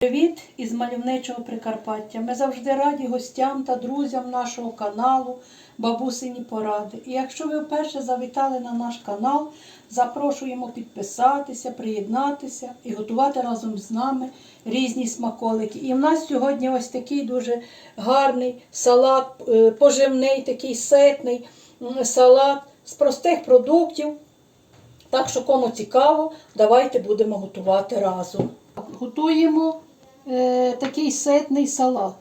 Привіт із мальовничого Прикарпаття. Ми завжди раді гостям та друзям нашого каналу Бабусині Поради. І якщо ви вперше завітали на наш канал, запрошуємо підписатися, приєднатися і готувати разом з нами різні смаколики. І в нас сьогодні ось такий дуже гарний салат, е, поживний, такий ситний салат з простих продуктів. Так що, кому цікаво, давайте будемо готувати разом. Готуємо такий ситний салат.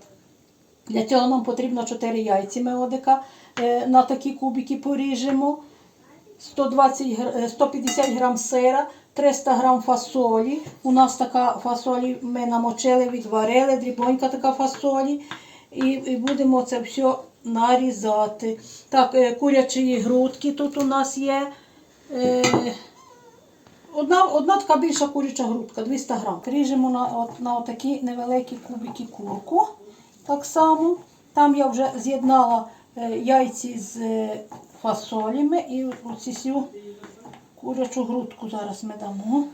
Для цього нам потрібно 4 яйці меодика. Е, на такі кубики поріжемо. 120, е, 150 грам сира, 300 грам фасолі. У нас така фасолі ми намочили, відварили, дрібонька така фасолі. І, і будемо це все нарізати. Так, е, курячі грудки тут у нас є. Одна, одна така більша куряча грудка, 200 грам. Ріжемо на, на отакі невеликі кубики курку. Так само. Там я вже з'єднала е, яйці з е, фасолями і оці всю курячу грудку зараз ми дамо.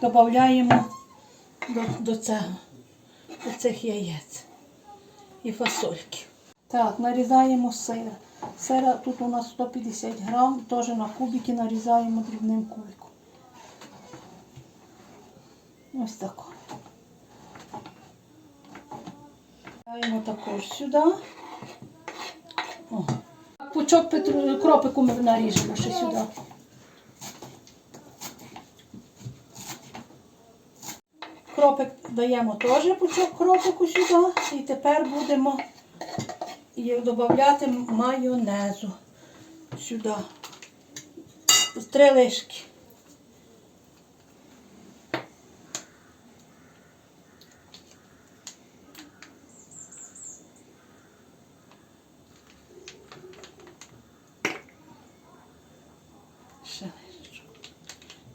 Додаємо до, до цього, до цих яєць і фасольки. Так, нарізаємо сир. Сира тут у нас 150 грам, теж на кубики нарізаємо дрібним кубиком. Ось так. Даємо також сюди. О. Пучок петру... кропику ми наріжемо ще сюди. Кропик даємо теж пучок кропику сюди. І тепер будемо додати майонезу сюди. Три лишки.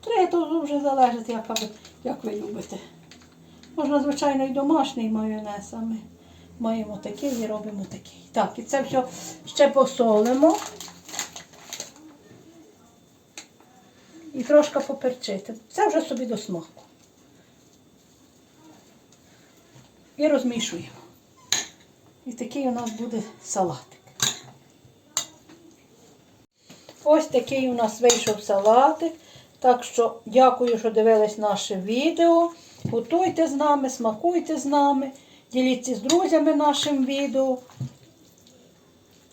Три, то вже залежить, яка ви, як ви любите. Можна, звичайно, і домашній майонез, а ми маємо такий і робимо такий. Так, і це все ще посолимо. І трошки поперчити. Це вже собі до смаку. І розмішуємо. І такий у нас буде салатик. Ось такий у нас вийшов салатик. Так що дякую, що дивились наше відео. Готуйте з нами, смакуйте з нами, діліться з друзями нашим відео.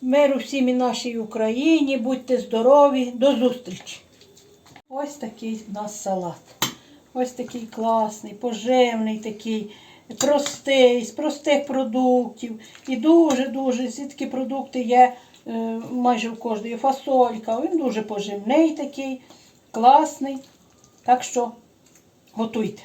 Миру всім і нашій Україні, будьте здорові, до зустрічі! Ось такий у нас салат. Ось такий класний, поживний такий, простий, з простих продуктів. І дуже-дуже такі продукти є майже в кожної фасолька. Він дуже поживний такий, класний. Так що готуйте.